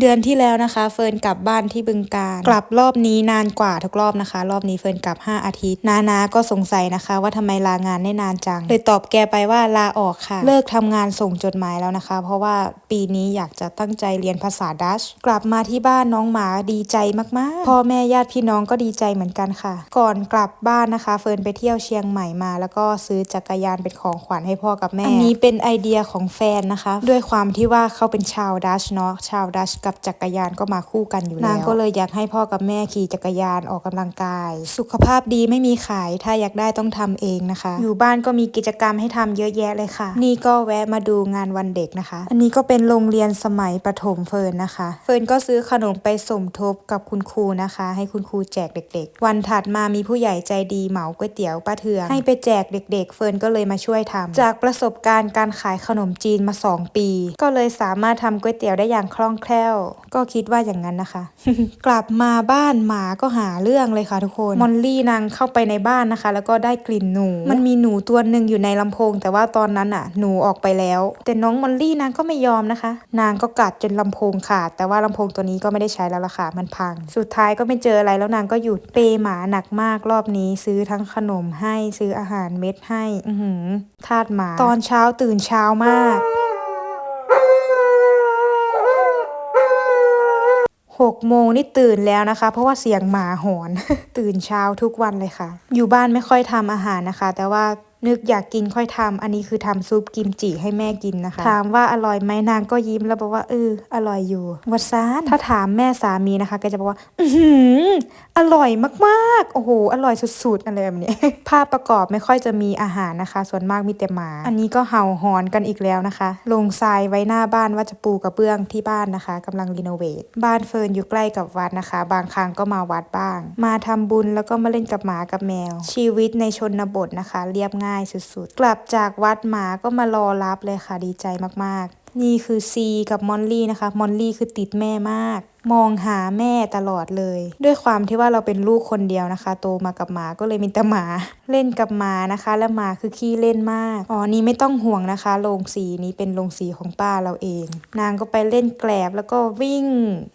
เดือนที่แล้วนะคะ เฟิร์นกลับบ้านที่บึงการกลับรอบนี้นานกว่าทุกรอบนะคะ รอบนี้เฟิร์นกลับ 5 อาทิตย์ นานาก็สงสัยนะคะ ว่าทำไมลางานได้นานจังเลยตอบแกไปว่าลาออกค่ะ เลิกทำงานส่งจดหมายแล้วนะคะ เพราะว่าปีนี้อยากจะตั้งใจเรียนภาษาดัชกลับมาที่บ้านน้องหมาดีใจมากๆพ่อแม่ญาติพี่น้องก็ดีใจเหมือนกันค่ะ ก่อนกลับบ้านนะคะ เฟิร์นไปเที่ยวเชียงใหม่มา แล้วก็ซื้อจักรยานเป็นของขวัญให้พ่อกับแม่อันนี้เป็นไอเดียของแฟนนะคะ ด้วยความที่ว่าเขาเป็นชาวดัชเนาะชาวดัชกับจักรยานก็มาคู่กันอยู่แล้วนางก็เลยอยากให้พ่อกับแม่ขี่จักรยานออกกำลังกาย สุขภาพดีไม่มีขายถ้าอยากได้ต้องทำเองนะคะ อยู่บ้านก็มีกิจกรรมให้ทำเยอะแยะเลยค่ะ นี่ก็แวะมาดูงานวันเด็กนะคะ อันนี้ก็เป็นโรงเรียนสมัยประถมเฟิร์นนะคะ เฟิร์นก็ซื้อขนมไปสมทบกับคุณครูนะคะ ให้คุณครูแจกเด็ก ๆ วันถัดมามีผู้ใหญ่ใจดีเหมาก๋วยเตี๋ยวป้าเทืองให้ไปแจกเด็ก ๆ เฟิร์นก็เลยมาช่วยทำจากประสบการณ์การขายขนมจีนมา 2 ปี ก็เลยสามารถทำก๋วยเตี๋ยวได้อย่างคล่องแคล่วก็คิดว่าอย่างนั้นนะคะ กลับมาบ้านหมาก็หาเรื่องเลยค่ะทุกคน มอลลี่นางเข้าไปในบ้านนะคะ แล้วก็ได้กลิ่นหนู มันมีหนูตัวหนึ่งอยู่ในลำโพง แต่ว่าตอนนั้นอะ หนูออกไปแล้ว แต่น้องมอลลี่นางก็ไม่ยอมนะคะ นางก็กัดจนลำโพงขาด แต่ว่าลำโพงตัวนี้ก็ไม่ได้ใช้แล้วล่ะค่ะ มันพัง สุดท้ายก็ไม่เจออะไรแล้วนางก็หยุด เปย์หมาหนักมากรอบนี้ ซื้อทั้งขนมให้ ซื้ออาหารเม็ดให้ อืทาดหมา ตอนเช้าตื่นเช้ามาก หกโมงนี่ตื่นแล้วนะคะ เพราะว่าเสียงหมาหอน ตื่นเช้าทุกวันเลยค่ะ อยู่บ้านไม่ค่อยทำอาหารนะคะ แต่ว่า นึกอยากกินค่อยทำอันนี้คือทำซุปกิมจิให้แม่กินนะคะ ถามว่าอร่อยไหมนางก็ยิ้มแล้วบอกว่าเอออร่อยอยู่วัดซานถ้าถามแม่สามีนะคะ ก็จะบอกว่าอือหืออร่อยมากๆ โอ้โห อร่อยสุดๆอะไรแบบนี้ภาพประกอบไม่ค่อยจะมีอาหารนะคะ ส่วนมากมีแต่หมา อันนี้ก็เห่าหอนกันอีกแล้วนะคะ ลงทรายไว้หน้าบ้านว่าจะปูกระเบื้องที่บ้านนะคะกำลังรีโนเวทบ้านเฟิร์นอยู่ใกล้กับวัดนะคะ บางครั้งก็มาวัดบ้าง มาทำบุญแล้วก็มาเล่นกับหมากับแมว ชีวิตในชนบทนะคะ เรียบง่ายสุดๆ กลับจากวัดหมาก็มารอรับเลยค่ะดีใจมากๆ นี่คือซีกับมอลลี่นะคะ มอลลี่คือติดแม่มาก มองหาแม่ตลอดเลย ด้วยความที่ว่าเราเป็นลูกคนเดียวนะคะ โตมากับหมาก็เลยมีแต่หมา เล่นกับหมานะคะ และหมาคือขี้เล่นมากอ๋อนี่ไม่ต้องห่วงนะคะโรงสีนี้เป็นโรงสีของป้าเราเอง นางก็ไปเล่นแกลบแล้วก็วิ่ง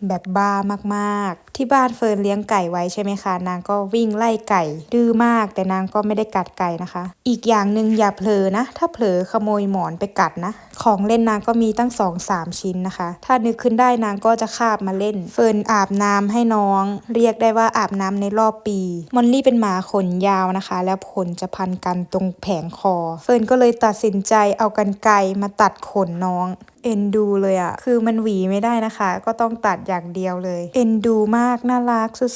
แบบบ้ามากๆ ที่บ้านเฟิร์นเลี้ยงไก่ไว้ใช่ไหมคะ นางก็วิ่งไล่ไก่ ดื้อมาก แต่นางก็ไม่ได้กัดไก่นะคะ อีกอย่างหนึ่งอย่าเผลอนะ ถ้าเผลอขโมยหมอนไปกัดนะ ของเล่นนางก็มีตั้งสองสามชิ้นนะคะ ถ้านึกขึ้นได้นางก็จะคาบมาเล่นเฟิร์นอาบน้ำให้น้อง เรียกได้ว่าอาบน้ำในรอบปี มอนลี่เป็นหมาขนยาวนะคะ แล้วขนจะพันกันตรงแผงคอ เฟิร์นก็เลยตัดสินใจเอากันไกรมาตัดขนน้องเอ็นดูเลยอะคือมันหวีไม่ได้นะคะ ก็ต้องตัดอย่างเดียวเลย เอ็นดูมาก น่ารักสุ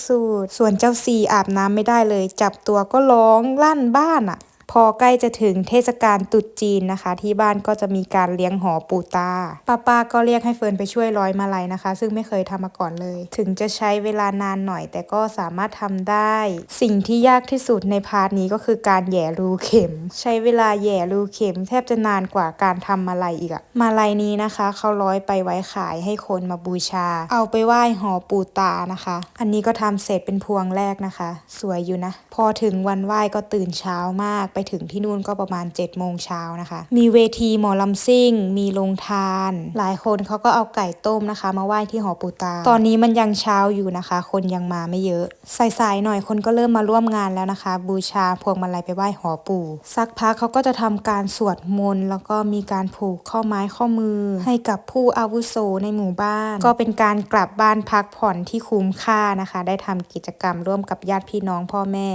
ดๆ ส่วนเจ้าซีอาบน้ำไม่ได้เลย จับตัวก็ร้องลั่นบ้านอะ อใกล้จะถึงเทศกาลตรุษจีนนะคะ ที่บ้านก็จะมีการเลี้ยงหอปูตาป้าป้าก็เรียกให้เฟิร์นไปช่วยร้อยมาลัยนะคะ ซึ่งไม่เคยทำมาก่อนเลย ถึงจะใช้เวลานานหน่อย แต่ก็สามารถทำได้ สิ่งที่ยากที่สุดในพาร์ทนี้ก็คือการแย่รูเข็ม ใช้เวลาแย่รูเข็ม แทบจะนานกว่าการทำมาลัยอีกอะมาลัยนี้นะคะเขาร้อยไปไว้ขายให้คนมาบูชา เอาไปไหว้หอปูตานะคะ อันนี้ก็ทำเสร็จเป็นพวงแรกนะคะ สวยอยู่นะ พอถึงวันไหว้ก็ตื่นเช้ามากไปถึงที่นู่นก็ประมาณ7จ็ดโมงเช้านะคะ มีเวทีหมอลำซิ่ง มีโรงทาน หลายคนเขาก็เอาไก่ต้มนะคะ มาไหว้ที่หอปูตา ตอนนี้มันยังเช้าอยู่นะคะ คนยังมาไม่เยอะสายๆหน่อยคนก็เริ่มมาร่วมงานแล้วนะคะ บูชาพวงมาลัยไปไหว้หอปู่สักพักเขาก็จะทำการสวดมนต์แล้วก็มีการผูกข้อไม้ข้อมือ ให้กับผู้อาวุโสในหมู่บ้าน ก็เป็นการกลับบ้านพักผ่อนที่คุ้มค่านะคะ ได้ทำกิจกรรมร่วมกับญาติพี่น้องพ่อแม่